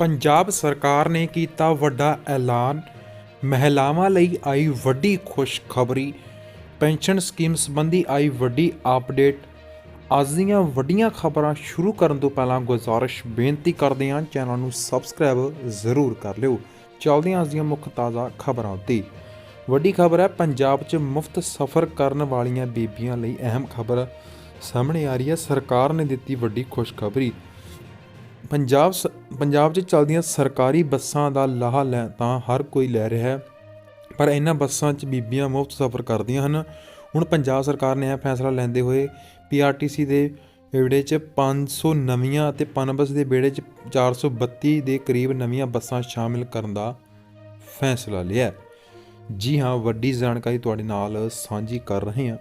ਪੰਜਾਬ ਸਰਕਾਰ ਨੇ ਕੀਤਾ ਵੱਡਾ ਐਲਾਨ। ਮਹਿਲਾਵਾਂ ਲਈ ਆਈ ਵੱਡੀ ਖੁਸ਼ਖਬਰੀ। ਪੈਨਸ਼ਨ ਸਕੀਮ ਸੰਬੰਧੀ ਆਈ ਵੱਡੀ ਅਪਡੇਟ। ਅੱਜ ਦੀਆਂ ਵੱਡੀਆਂ ਖਬਰਾਂ ਸ਼ੁਰੂ ਕਰਨ ਤੋਂ ਪਹਿਲਾਂ ਗੁਜ਼ਾਰਿਸ਼ ਬੇਨਤੀ ਕਰਦੇ ਹਾਂ, ਚੈਨਲ ਨੂੰ ਸਬਸਕ੍ਰਾਈਬ ਜ਼ਰੂਰ ਕਰ ਲਿਓ। ਚੱਲਦੇ ਹਾਂ ਅੱਜ ਦੀਆਂ ਮੁੱਖ ਤਾਜ਼ਾ ਖਬਰਾਂ ਉੱਤੇ। ਵੱਡੀ ਖਬਰ ਹੈ, ਪੰਜਾਬ 'ਚ ਮੁਫਤ ਸਫ਼ਰ ਕਰਨ ਵਾਲੀਆਂ ਬੀਬੀਆਂ ਲਈ ਅਹਿਮ ਖਬਰ। ਸਾਹਮਣੇ ਆ ਰਹੀ ਹੈ, ਸਰਕਾਰ ਨੇ ਦਿੱਤੀ ਵੱਡੀ ਖੁਸ਼ਖਬਰੀ। ਪੰਜਾਬ ਸ- ਪੰਜਾਬ 'ਚ ਚੱਲਦੀਆਂ ਸਰਕਾਰੀ ਬੱਸਾਂ ਦਾ ਲਾਹਾ ਲੈ ਤਾਂ ਹਰ ਕੋਈ ਲੈ ਰਿਹਾ ਹੈ, ਪਰ ਇਹਨਾਂ ਬੱਸਾਂ 'ਚ ਬੀਬੀਆਂ ਮੁਫਤ ਸਫ਼ਰ ਕਰਦੀਆਂ ਹਨ। ਹੁਣ ਪੰਜਾਬ ਸਰਕਾਰ ਨੇ ਇਹ ਫੈਸਲਾ ਲੈਂਦੇ ਹੋਏ ਪੀਆਰਟੀਸੀ ਦੇ ਵਿਹੜੇ 'ਚ 500 ਨਵੀਆਂ ਅਤੇ ਪਨਬਸ ਦੇ ਵਿਹੜੇ 'ਚ 432 ਦੇ ਕਰੀਬ ਨਵੀਆਂ ਬੱਸਾਂ ਸ਼ਾਮਿਲ ਕਰਨ ਦਾ ਫੈਸਲਾ ਲਿਆ ਜੀ ਹਾਂ, ਵੱਡੀ ਜਾਣਕਾਰੀ ਤੁਹਾਡੇ ਨਾਲ ਸਾਂਝੀ ਕਰ ਰਹੇ ਹਾਂ।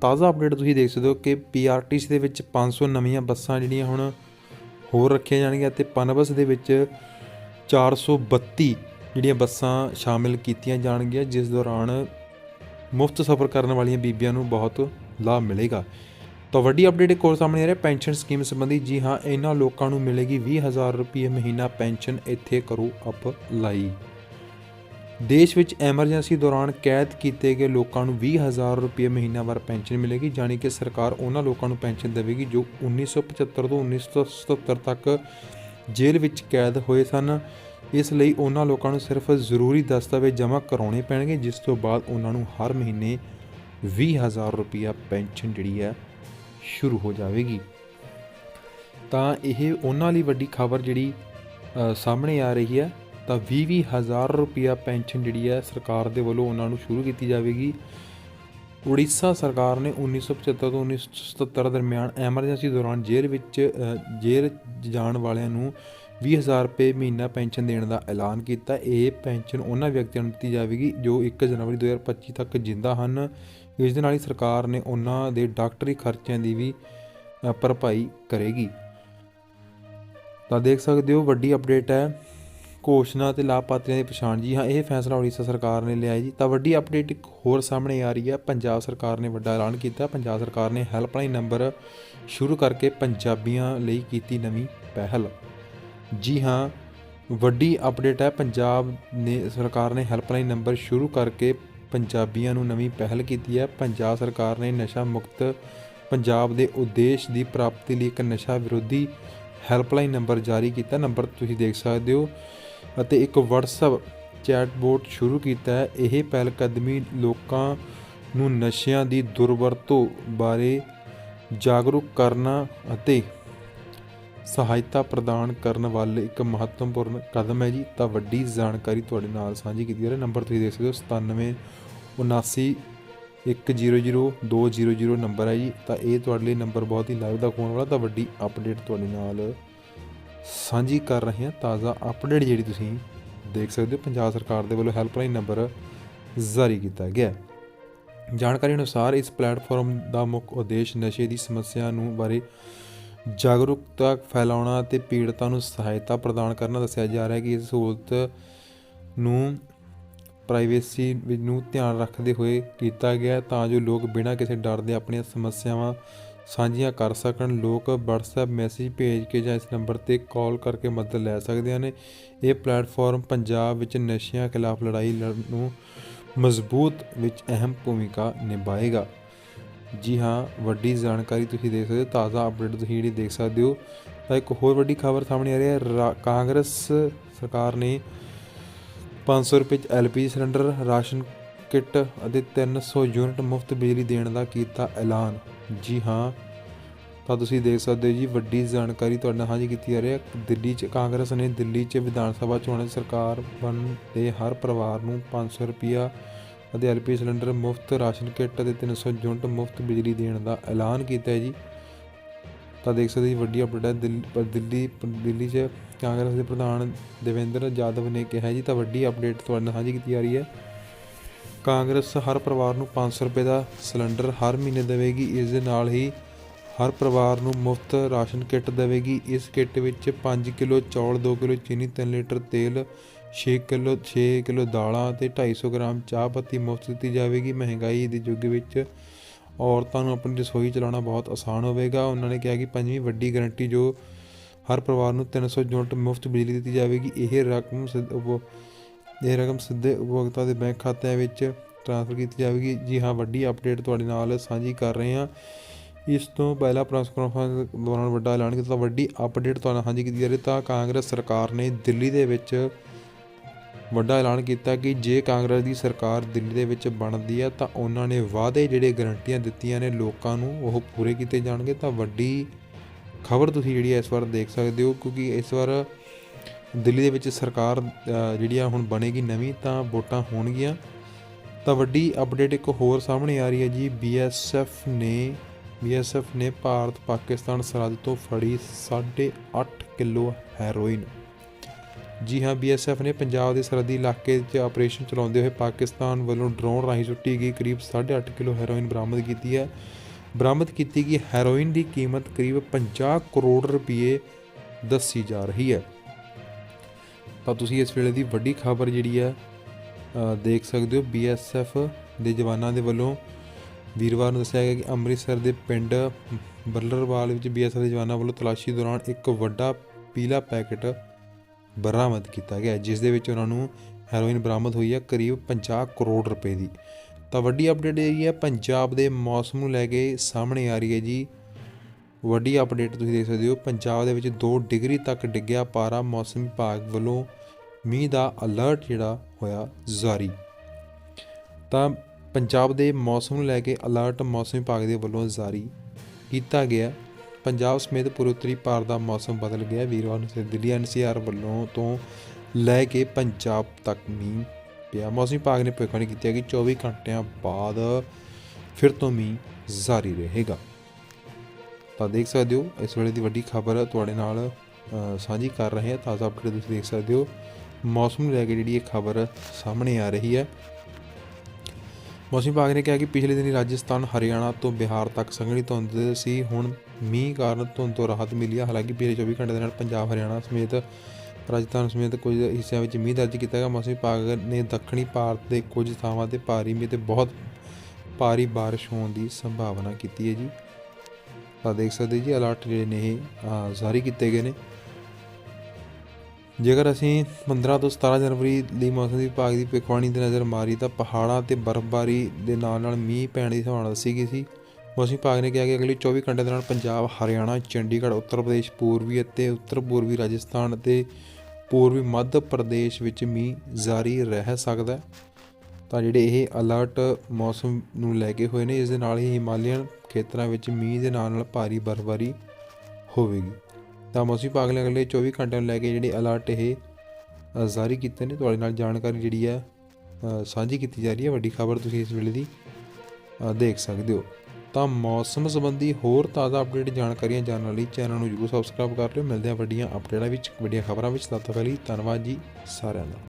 ਤਾਜ਼ਾ ਅਪਡੇਟ ਤੁਸੀਂ ਦੇਖ ਸਕਦੇ ਹੋ ਕਿ ਪੀਆਰਟੀਸੀ ਦੇ ਵਿੱਚ 500 ਨਵੀਆਂ ਬੱਸਾਂ ਜਿਹੜੀਆਂ ਹੁਣ ਹੋਰ ਰੱਖੀਆਂ ਜਾਣਗੀਆਂ ਅਤੇ ਪਨਬਸ ਦੇ ਵਿੱਚ 432 ਜਿਹੜੀਆਂ ਬੱਸਾਂ ਸ਼ਾਮਿਲ ਕੀਤੀਆਂ ਜਾਣਗੀਆਂ, ਜਿਸ ਦੌਰਾਨ ਮੁਫਤ ਸਫ਼ਰ ਕਰਨ ਵਾਲੀਆਂ ਬੀਬੀਆਂ ਨੂੰ ਬਹੁਤ ਲਾਭ ਮਿਲੇਗਾ। ਤਾਂ ਵੱਡੀ ਅਪਡੇਟ ਇੱਕ ਹੋਰ ਸਾਹਮਣੇ ਆ ਰਹੀ ਹੈ ਪੈਨਸ਼ਨ ਸਕੀਮ ਸੰਬੰਧੀ। ਜੀ ਹਾਂ, ਇਹਨਾਂ ਲੋਕਾਂ ਨੂੰ ਮਿਲੇਗੀ 20000 ਰੁਪਏ ਮਹੀਨਾ ਪੈਨਸ਼ਨ, ਇੱਥੇ ਕਰੋ ਅਪਲਾਈ। ਦੇਸ਼ ਵਿੱਚ ਐਮਰਜੈਂਸੀ ਦੌਰਾਨ ਕੈਦ ਕੀਤੇ ਗਏ ਲੋਕਾਂ ਨੂੰ 20000 ਰੁਪਏ ਮਹੀਨਾਵਾਰ ਪੈਨਸ਼ਨ ਮਿਲੇਗੀ, ਜਾਣੀ ਕਿ ਸਰਕਾਰ ਉਹਨਾਂ ਲੋਕਾਂ ਨੂੰ ਪੈਨਸ਼ਨ ਦੇਵੇਗੀ ਜੋ 1975 ਤੋਂ 1977 ਤੱਕ ਜੇਲ੍ਹ ਵਿੱਚ ਕੈਦ ਹੋਏ ਸਨ। ਇਸ ਲਈ ਉਹਨਾਂ ਲੋਕਾਂ ਨੂੰ ਸਿਰਫ ਜ਼ਰੂਰੀ ਦਸਤਾਵੇਜ਼ ਜਮ੍ਹਾਂ ਕਰਾਉਣੇ ਪੈਣਗੇ, ਜਿਸ ਤੋਂ ਬਾਅਦ ਉਹਨਾਂ ਨੂੰ ਹਰ ਮਹੀਨੇ 20000 ਰੁਪਇਆ ਪੈਨਸ਼ਨ ਜਿਹੜੀ ਹੈ ਸ਼ੁਰੂ ਹੋ ਜਾਵੇਗੀ। ਤਾਂ ਇਹ ਉਹਨਾਂ ਲਈ ਵੱਡੀ ਖਬਰ ਜਿਹੜੀ ਸਾਹਮਣੇ ਆ ਰਹੀ ਹੈ। ਤਾਂ 20 ਹਜ਼ਾਰ ਰੁਪਇਆ ਪੈਨਸ਼ਨ ਜਿਹੜੀ ਹੈ ਸਰਕਾਰ ਦੇ ਵੱਲੋਂ ਉਹਨਾਂ ਨੂੰ ਸ਼ੁਰੂ ਕੀਤੀ ਜਾਵੇਗੀ। ਉੜੀਸਾ ਸਰਕਾਰ ਨੇ 1975 ਤੋਂ 1977 ਦਰਮਿਆਨ ਐਮਰਜੈਂਸੀ ਦੌਰਾਨ ਜੇਲ੍ਹ ਵਿੱਚ ਜੇਲ੍ਹ ਜਾਣ ਵਾਲਿਆਂ ਨੂੰ 20000 ਰੁਪਏ ਮਹੀਨਾ ਪੈਨਸ਼ਨ ਦੇਣ ਦਾ ਐਲਾਨ ਕੀਤਾ। ਇਹ ਪੈਨਸ਼ਨ ਉਹਨਾਂ ਵਿਅਕਤੀਆਂ ਨੂੰ ਦਿੱਤੀ ਜਾਵੇਗੀ ਜੋ 1 ਜਨਵਰੀ 2025 ਤੱਕ ਜਿੰਦਾ ਹਨ। ਇਸ ਦੇ ਨਾਲ ਹੀ ਸਰਕਾਰ ਨੇ ਉਹਨਾਂ ਦੇ ਡਾਕਟਰੀ ਖਰਚਿਆਂ ਦੀ ਵੀ ਭਰਪਾਈ ਕਰੇਗੀ। ਤਾਂ ਦੇਖ ਸਕਦੇ ਹੋ, ਵੱਡੀ ਅਪਡੇਟ ਹੈ। ਘੋਸ਼ਣਾ ਤੇ ਲਾਭਪਾਤਰੀਆਂ ਦੀ ਪਛਾਣ। ਜੀ ਹਾਂ, ਇਹ ਫੈਸਲਾ ਉੜੀਸਾ ਸਰਕਾਰ ਨੇ ਲਿਆ ਜੀ। ਤਾਂ ਵੱਡੀ ਅਪਡੇਟ ਇੱਕ ਹੋਰ ਸਾਹਮਣੇ ਆ ਰਹੀ ਹੈ। ਪੰਜਾਬ ਸਰਕਾਰ ਨੇ ਵੱਡਾ ਐਲਾਨ ਕੀਤਾ। ਪੰਜਾਬ ਸਰਕਾਰ ਨੇ ਹੈਲਪਲਾਈਨ ਨੰਬਰ ਸ਼ੁਰੂ ਕਰਕੇ ਪੰਜਾਬੀਆਂ ਲਈ ਕੀਤੀ ਨਵੀਂ ਪਹਿਲ। ਜੀ ਹਾਂ, ਵੱਡੀ ਅਪਡੇਟ ਹੈ। ਪੰਜਾਬ ਨੇ, ਸਰਕਾਰ ਨੇ ਹੈਲਪਲਾਈਨ ਨੰਬਰ ਸ਼ੁਰੂ ਕਰਕੇ ਪੰਜਾਬੀਆਂ ਨੂੰ ਨਵੀਂ ਪਹਿਲ ਕੀਤੀ ਹੈ। ਪੰਜਾਬ ਸਰਕਾਰ ਨੇ ਨਸ਼ਾ ਮੁਕਤ ਪੰਜਾਬ ਦੇ ਉਦੇਸ਼ ਦੀ ਪ੍ਰਾਪਤੀ ਲਈ ਇੱਕ ਨਸ਼ਾ ਵਿਰੋਧੀ ਹੈਲਪਲਾਈਨ ਨੰਬਰ ਜਾਰੀ ਕੀਤਾ। ਨੰਬਰ ਤੁਸੀਂ ਦੇਖ ਸਕਦੇ ਹੋ। ਅਤੇ ਇੱਕ WhatsApp ਚੈਟਬੋਟ ਸ਼ੁਰੂ ਕੀਤਾ ਹੈ। ਇਹ ਪਹਿਲਕਦਮੀ ਲੋਕਾਂ ਨੂੰ ਨਸ਼ਿਆਂ ਦੀ ਦੁਰਵਰਤੋਂ ਬਾਰੇ ਜਾਗਰੂਕ ਕਰਨਾ ਅਤੇ ਸਹਾਇਤਾ ਪ੍ਰਦਾਨ ਕਰਨ ਵਾਲੇ ਇੱਕ ਮਹੱਤਵਪੂਰਨ ਕਦਮ ਹੈ ਜੀ। ਤਾਂ ਵੱਡੀ ਜਾਣਕਾਰੀ ਤੁਹਾਡੇ ਨਾਲ ਸਾਂਝੀ ਕੀਤੀ ਜਾ ਰਹੀ ਹੈ। ਨੰਬਰ ਤੁਸੀਂ ਦੇਖ ਸਕਦੇ ਹੋ 97 79 100200 ਨੰਬਰ ਹੈ ਜੀ। ਤਾਂ ਇਹ ਤੁਹਾਡੇ ਲਈ ਨੰਬਰ ਬਹੁਤ ਹੀ ਲਾਈਵ ਦਾ ਹੋਣ ਵਾਲਾ, ਤਾਂ ਵੱਡੀ ਅਪਡੇਟ ਤੁਹਾਡੇ ਨਾਲ ਸਾਂਝੀ ਕਰ ਰਹੇ ਹਾਂ ਤਾਜ਼ਾ ਅਪਡੇਟ ਜਿਹੜੀ ਤੁਸੀਂ ਦੇਖ ਸਕਦੇ ਹੋ। ਪੰਜਾਬ ਸਰਕਾਰ ਦੇ ਵੱਲੋਂ ਹੈਲਪਲਾਈਨ ਨੰਬਰ ਜਾਰੀ ਕੀਤਾ ਗਿਆ ਜਾਣਕਾਰੀ ਅਨੁਸਾਰ ਇਸ ਪਲੇਟਫਾਰਮ ਦਾ ਮੁੱਖ ਉਦੇਸ਼ ਨਸ਼ੇ ਦੀ ਸਮੱਸਿਆ ਨੂੰ ਬਾਰੇ ਜਾਗਰੂਕਤਾ ਫੈਲਾਉਣਾ ਅਤੇ ਪੀੜਤਾਂ ਨੂੰ ਸਹਾਇਤਾ ਪ੍ਰਦਾਨ ਕਰਨਾ ਦੱਸਿਆ ਜਾ ਰਿਹਾ ਹੈ ਕਿ ਇਸ ਸਹੂਲਤ ਨੂੰ ਪ੍ਰਾਈਵੇਸੀ ਨੂੰ ਧਿਆਨ ਰੱਖਦੇ ਹੋਏ ਕੀਤਾ ਗਿਆ ਤਾਂ ਜੋ ਲੋਕ ਬਿਨਾਂ ਕਿਸੇ ਡਰ ਦੇ ਆਪਣੀਆਂ ਸਮੱਸਿਆਵਾਂ ਸਾਂਝੀਆਂ ਕਰ ਸਕਣ। ਲੋਕ WhatsApp ਮੈਸੇਜ ਭੇਜ ਕੇ ਜਾਂ ਇਸ ਨੰਬਰ ਤੇ ਕਾਲ ਕਰਕੇ ਮਦਦ ਲੈ ਸਕਦੇ ਹਨ ਇਹ ਪਲੇਟਫਾਰਮ ਪੰਜਾਬ ਵਿੱਚ ਨਸ਼ਿਆਂ ਖਿਲਾਫ ਲੜਾਈ ਲੜਨ ਨੂੰ ਮਜ਼ਬੂਤ ਵਿੱਚ ਅਹਿਮ ਭੂਮਿਕਾ ਨਿਭਾਏਗਾ। ਜੀ ਹਾਂ, ਵੱਡੀ ਜਾਣਕਾਰੀ ਤੁਸੀਂ ਦੇਖ ਸਕਦੇ ਹੋ, ਤਾਜ਼ਾ ਅਪਡੇਟ ਤੁਸੀਂ ਜਿਹੜੀ ਦੇਖ ਸਕਦੇ ਹੋ। ਤਾਂ ਇੱਕ ਹੋਰ ਵੱਡੀ ਖਬਰ ਸਾਹਮਣੇ ਆ ਰਹੀ ਹੈ। ਰਾ- ਕਾਂਗਰਸ ਸਰਕਾਰ ਨੇ 500 ਰੁਪਏ ਚ ਐਲਪੀਜੀ ਸਿਲੰਡਰ, ਰਾਸ਼ਨ ਕਿੱਟ ਅਤੇ 300 ਯੂਨਿਟ ਮੁਫਤ ਬਿਜਲੀ ਦੇਣ ਦਾ ਕੀਤਾ ਐਲਾਨ। ਜੀ ਹਾਂ। ਤਾਂ ਤੁਸੀਂ ਦੇਖ ਸਕਦੇ ਹੋ ਜੀ, ਵੱਡੀ ਜਾਣਕਾਰੀ ਤੁਹਾਡੇ ਨਾਲ ਸਾਂਝੀ ਕੀਤੀ ਜਾ ਰਹੀ ਹੈ। ਦਿੱਲੀ 'ਚ ਕਾਂਗਰਸ ਨੇ ਦਿੱਲੀ 'ਚ ਵਿਧਾਨ ਸਭਾ ਚੋਣਾਂ 'ਚ ਸਰਕਾਰ ਬਣਨ ਦੇ ਹਰ ਪਰਿਵਾਰ ਨੂੰ 500 ਰੁਪਿਆ ਅਤੇ ਐਲਪੀ ਸਿਲੰਡਰ ਮੁਫਤ ਰਾਸ਼ਨ ਕਿੱਟ ਅਤੇ 300 ਯੂਨਿਟ ਮੁਫਤ ਬਿਜਲੀ ਦੇਣ ਦਾ ਐਲਾਨ ਕੀਤਾ ਹੈ ਜੀ। ਤਾਂ ਦੇਖ ਸਕਦੇ ਜੀ, ਵੱਡੀ ਅਪਡੇਟ ਹੈ। ਦਿੱਲੀ ਦਿੱਲੀ ਦਿੱਲੀ 'ਚ ਕਾਂਗਰਸ ਦੇ ਪ੍ਰਧਾਨ ਦੇਵੇਂਦਰ ਯਾਦਵ ਨੇ ਕਿਹਾ ਜੀ, ਤਾਂ ਵੱਡੀ ਅਪਡੇਟ ਤੁਹਾਡੇ ਨਾਲ ਸਾਂਝੀ ਕੀਤੀ ਜਾ ਰਹੀ ਹੈ। ਕਾਂਗਰਸ ਹਰ ਪਰਿਵਾਰ ਨੂੰ 500 ਰੁਪਏ ਦਾ ਸਿਲੰਡਰ ਹਰ ਮਹੀਨੇ ਦੇਵੇਗੀ। ਇਸ ਦੇ ਨਾਲ ਹੀ ਹਰ ਪਰਿਵਾਰ ਨੂੰ ਮੁਫਤ ਰਾਸ਼ਨ ਕਿੱਟ ਦੇਵੇਗੀ। ਇਸ ਕਿੱਟ ਵਿੱਚ 5 ਕਿਲੋ ਚੌਲ 2 ਕਿਲੋ ਚੀਨੀ 3 ਲੀਟਰ ਤੇਲ 6 ਕਿਲੋ 6 ਕਿਲੋ ਦਾਲਾਂ ਤੇ 250 ਗ੍ਰਾਮ ਚਾਹ ਪੱਤੀ ਮੁਫਤ ਦਿੱਤੀ ਜਾਵੇਗੀ। ਮਹਿੰਗਾਈ ਦੇ ਯੁੱਗ ਵਿੱਚ ਔਰਤਾਂ ਨੂੰ ਆਪਣੀ ਰਸੋਈ ਚਲਾਉਣਾ ਬਹੁਤ ਆਸਾਨ ਹੋਵੇਗਾ। ਉਹਨਾਂ ਨੇ ਕਿਹਾ ਕਿ ਪੰਜਵੀਂ ਵੱਡੀ ਗਾਰੰਟੀ ਜੋ ਹਰ ਪਰਿਵਾਰ ਨੂੰ 300 ਯੂਨਿਟ ਮੁਫਤ ਬਿਜਲੀ ਦਿੱਤੀ ਜਾਵੇਗੀ, ਇਹ ਰਕਮ ਸਿੱਧ- ਇਹ ਰਕਮ ਸਿੱਧੇ ਉਪਭੋਗਤਾ ਦੇ ਬੈਂਕ ਖਾਤਿਆਂ ਵਿੱਚ ਟ੍ਰਾਂਸਫਰ ਕੀਤੀ ਜਾਵੇਗੀ। ਜੀ ਹਾਂ, ਵੱਡੀ ਅਪਡੇਟ ਤੁਹਾਡੇ ਨਾਲ ਸਾਂਝੀ ਕਰ ਰਹੇ ਹਾਂ। ਇਸ ਤੋਂ ਪਹਿਲਾਂ ਪ੍ਰੈਸ ਕਾਨਫਰੰਸ ਦੌਰਾਨ ਵੱਡਾ ਐਲਾਨ ਕੀਤਾ ਵੱਡੀ ਅਪਡੇਟ ਤੁਹਾਨੂੰ ਸਾਂਝੀ ਕੀਤੀ ਜਾ ਰਹੀ ਤਾਂ ਕਾਂਗਰਸ ਸਰਕਾਰ ਨੇ ਦਿੱਲੀ ਦੇ ਵਿੱਚ ਵੱਡਾ ਐਲਾਨ ਕੀਤਾ ਕਿ ਜੇ ਕਾਂਗਰਸ ਦੀ ਸਰਕਾਰ ਦਿੱਲੀ ਦੇ ਵਿੱਚ ਬਣਦੀ ਹੈ ਤਾਂ ਉਹਨਾਂ ਨੇ ਵਾਅਦੇ ਜਿਹੜੇ ਗਰੰਟੀਆਂ ਦਿੱਤੀਆਂ ਨੇ ਲੋਕਾਂ ਨੂੰ ਉਹ ਪੂਰੇ ਕੀਤੇ ਜਾਣਗੇ। ਤਾਂ ਵੱਡੀ ਖਬਰ ਤੁਸੀਂ ਜਿਹੜੀ ਇਸ ਵਾਰ ਦੇਖ ਸਕਦੇ ਹੋ ਕਿਉਂਕਿ ਇਸ ਵਾਰ ਦਿੱਲੀ ਦੇ ਵਿੱਚ ਸਰਕਾਰ ਜਿਹੜੀ ਆ ਹੁਣ ਬਣੇਗੀ ਨਵੀਂ, ਤਾਂ ਵੋਟਾਂ ਹੋਣਗੀਆਂ। ਤਾਂ ਵੱਡੀ ਅਪਡੇਟ ਇੱਕ ਹੋਰ ਸਾਹਮਣੇ ਆ ਰਹੀ ਹੈ ਜੀ। ਬੀਐਸਐਫ ਨੇ ਬੀਐਸਐਫ ਨੇ ਭਾਰਤ ਪਾਕਿਸਤਾਨ ਸਰਹੱਦ ਤੋਂ ਫੜੀ 8.5 ਕਿਲੋ ਹੈਰੋਇਨ। ਜੀ ਹਾਂ ਬੀਐਸਐਫ ਨੇ ਪੰਜਾਬ ਦੇ ਸਰਹੱਦੀ ਇਲਾਕੇ 'ਚ ਆਪਰੇਸ਼ਨ ਚਲਾਉਂਦੇ ਹੋਏ ਪਾਕਿਸਤਾਨ ਵੱਲੋਂ ਡਰੋਨ ਰਾਹੀਂ ਸੁੱਟੀ ਗਈ ਕਰੀਬ 8.5 ਕਿਲੋ ਹੈਰੋਇਨ ਬਰਾਮਦ ਕੀਤੀ ਹੈ। ਬਰਾਮਦ ਕੀਤੀ ਗਈ ਹੈਰੋਇਨ ਦੀ ਕੀਮਤ ਕਰੀਬ 50 ਕਰੋੜ ਰੁਪਏ ਦੱਸੀ ਜਾ ਰਹੀ ਹੈ। ਤਾਂ ਤੁਸੀਂ ਇਸ ਵੇਲੇ ਦੀ ਵੱਡੀ ਖਬਰ ਜਿਹੜੀ ਹੈ ਦੇਖ ਸਕਦੇ ਹੋ। ਬੀਐਸਐਫ ਦੇ ਜਵਾਨਾਂ ਦੇ ਵੱਲੋਂ ਵੀਰਵਾਰ ਨੂੰ ਦੱਸਿਆ ਗਿਆ ਕਿ ਅੰਮ੍ਰਿਤਸਰ ਦੇ ਪਿੰਡ ਬੱਲਰਵਾਲ ਵਿੱਚ ਬੀਐਸਐਫ ਦੇ ਜਵਾਨਾਂ ਵੱਲੋਂ ਤਲਾਸ਼ੀ ਦੌਰਾਨ ਇੱਕ ਵੱਡਾ ਪੀਲਾ ਪੈਕੇਟ ਬਰਾਮਦ ਕੀਤਾ ਗਿਆ, ਜਿਸ ਦੇ ਵਿੱਚ ਉਹਨਾਂ ਨੂੰ ਹੈਰੋਇਨ ਬਰਾਮਦ ਹੋਈ ਹੈ ਕਰੀਬ 50 ਕਰੋੜ ਰੁਪਏ ਦੀ। ਤਾਂ ਵੱਡੀ ਅਪਡੇਟ ਇਹ ਹੈ, ਪੰਜਾਬ ਦੇ ਮੌਸਮ ਨੂੰ ਲੈ ਕੇ ਸਾਹਮਣੇ ਆ ਰਹੀ ਹੈ ਜੀ। ਵੱਡੀ ਅਪਡੇਟ ਤੁਸੀਂ ਦੇਖ ਸਕਦੇ ਹੋ। ਪੰਜਾਬ ਦੇ ਵਿੱਚ 2 ਡਿਗਰੀ ਤੱਕ ਡਿੱਗਿਆ ਪਾਰਾ। ਮੌਸਮ ਵਿਭਾਗ ਵੱਲੋਂ ਮੀਂਹ ਦਾ ਅਲਰਟ ਜਿਹੜਾ ਹੋਇਆ ਜਾਰੀ। ਤਾਂ ਪੰਜਾਬ ਦੇ ਮੌਸਮ ਨੂੰ ਲੈ ਕੇ ਅਲਰਟ ਮੌਸਮ ਵਿਭਾਗ ਦੇ ਵੱਲੋਂ ਜਾਰੀ ਕੀਤਾ ਗਿਆ। ਪੰਜਾਬ ਸਮੇਤ ਪੂਰੇ ਭਾਰਤ ਦਾ ਮੌਸਮ ਬਦਲ ਗਿਆ। ਵੀਰਵਾਰ ਨੂੰ ਸਿਰ ਦਿੱਲੀ ਐਨਸੀਆਰ ਵੱਲੋਂ ਤੋਂ ਲੈ ਕੇ ਪੰਜਾਬ ਤੱਕ ਮੀਂਹ ਪਿਆ। ਮੌਸਮ ਵਿਭਾਗ ਨੇ ਭਵਿੱਖਬਾਣੀ ਕੀਤੀ ਹੈ ਕਿ 24 ਘੰਟਿਆਂ ਬਾਅਦ ਫਿਰ ਤੋਂ ਮੀਂਹ ਜਾਰੀ ਰਹੇਗਾ। ਤਾਂ ਦੇਖ ਸਕਦੇ ਹੋ, ਇਸ ਵੇਲੇ ਦੀ ਵੱਡੀ ਖਬਰ ਤੁਹਾਡੇ ਨਾਲ ਸਾਂਝੀ ਕਰ ਰਹੇ ਹਾਂ। ਤਾਜ਼ਾ ਅਪਡੇਟ ਤੁਸੀਂ ਦੇਖ ਸਕਦੇ ਹੋ, ਮੌਸਮ ਨੂੰ ਲੈ ਕੇ ਜਿਹੜੀ ਇਹ ਖਬਰ ਸਾਹਮਣੇ ਆ ਰਹੀ ਹੈ। ਮੌਸਮ ਵਿਭਾਗ ਨੇ ਕਿਹਾ ਕਿ ਪਿਛਲੇ ਦਿਨੀ ਰਾਜਸਥਾਨ, ਹਰਿਆਣਾ ਤੋਂ ਬਿਹਾਰ ਤੱਕ ਸੰਘਣੀ ਧੁੰਦ ਸੀ। ਹੁਣ ਮੀਂਹ ਕਾਰਨ ਧੁੰਦ ਤੋਂ ਰਾਹਤ ਮਿਲੀ ਹੈ। ਹਾਲਾਂਕਿ ਪਿਛਲੇ 24 ਘੰਟੇ ਦੇ ਨਾਲ ਪੰਜਾਬ, ਹਰਿਆਣਾ ਸਮੇਤ ਰਾਜਸਥਾਨ ਸਮੇਤ ਕੁਝ ਹਿੱਸਿਆਂ ਵਿੱਚ ਮੀਂਹ ਦਰਜ ਕੀਤਾ ਗਿਆ। ਮੌਸਮ ਵਿਭਾਗ ਨੇ ਦੱਖਣੀ ਭਾਰਤ ਦੇ ਕੁਝ ਥਾਵਾਂ ਤੇ ਭਾਰੀ ਮੀਂਹ ਤੇ ਬਹੁਤ ਭਾਰੀ ਬਾਰਿਸ਼ ਹੋਣ ਦੀ ਸੰਭਾਵਨਾ ਕੀਤੀ ਹੈ ਜੀ। ਤਾਂ ਦੇਖ ਸਕਦੇ ਜੀ ਅਲਰਟ ਜਿਹੜੇ ਨੇ ਇਹ ਜਾਰੀ ਕੀਤੇ ਗਏ ਨੇ। ਜੇਕਰ ਅਸੀਂ 15 ਤੋਂ 17 ਜਨਵਰੀ ਲਈ ਮੌਸਮ ਵਿਭਾਗ ਦੀ ਭਵਿੱਖਬਾਣੀ ਤੇ ਨਜ਼ਰ ਮਾਰੀ, ਤਾਂ ਪਹਾੜਾਂ ਤੇ ਬਰਫ਼ਬਾਰੀ ਦੇ ਨਾਲ ਨਾਲ ਮੀਂਹ ਪੈਣ ਦੀ ਸੰਭਾਵਨਾ ਦੱਸੀ ਗਈ ਸੀ। ਮੌਸਮ ਵਿਭਾਗ ਨੇ ਕਿਹਾ ਕਿ ਅਗਲੇ 24 ਘੰਟੇ ਦੌਰਾਨ ਪੰਜਾਬ, ਹਰਿਆਣਾ, ਚੰਡੀਗੜ੍ਹ, ਉੱਤਰ ਪ੍ਰਦੇਸ਼, ਪੂਰਬੀ ਅਤੇ ਉੱਤਰ ਪੂਰਬੀ ਰਾਜਸਥਾਨ ਅਤੇ ਪੂਰਬੀ ਮੱਧ ਪ੍ਰਦੇਸ਼ ਵਿੱਚ ਮੀਂਹ ਜਾਰੀ ਰਹਿ ਸਕਦਾ ਹੈ। ਤਾਂ ਜਿਹੜੇ ਇਹ ਅਲਰਟ ਮੌਸਮ ਨੂੰ ਲੈ ਕੇ ਹੋਏ ਨੇ, ਇਸ ਦੇ ਨਾਲ ਹੀ ਹਿਮਾਲਿਅਨ ਖੇਤਰਾਂ ਵਿੱਚ ਮੀਂਹ ਦੇ ਨਾਲ ਨਾਲ ਭਾਰੀ ਬਰਫ਼ਬਾਰੀ ਹੋਵੇਗੀ। ਤਾਂ ਮੌਸਮ ਵਿਭਾਗ ਨੇ ਅਗਲੇ 24 ਘੰਟਿਆਂ ਨੂੰ ਲੈ ਕੇ ਜਿਹੜੇ ਅਲਰਟ ਇਹ ਜਾਰੀ ਕੀਤੇ ਨੇ, ਤੁਹਾਡੇ ਨਾਲ ਜਾਣਕਾਰੀ ਜਿਹੜੀ ਹੈ ਸਾਂਝੀ ਕੀਤੀ ਜਾ ਰਹੀ ਹੈ। ਵੱਡੀ ਖਬਰ ਤੁਸੀਂ ਇਸ ਵੇਲੇ ਦੀ ਦੇਖ ਸਕਦੇ ਹੋ। ਤਾਂ ਮੌਸਮ ਸੰਬੰਧੀ ਹੋਰ ਤਾਜ਼ਾ ਅਪਡੇਟ ਜਾਣਕਾਰੀਆਂ ਜਾਣਨ ਲਈ ਚੈਨਲ ਨੂੰ ਜਰੂਰ ਸਬਸਕ੍ਰਾਈਬ ਕਰ ਲਿਓ। ਮਿਲਦੇ ਹਾਂ ਵੱਡੀਆਂ ਅਪਡੇਟਾਂ ਵਿੱਚ, ਵੱਡੀਆਂ ਖਬਰਾਂ ਵਿੱਚ। ਤਦ ਤੱਕ ਲਈ ਧੰਨਵਾਦ ਜੀ ਸਾਰਿਆਂ ਦਾ।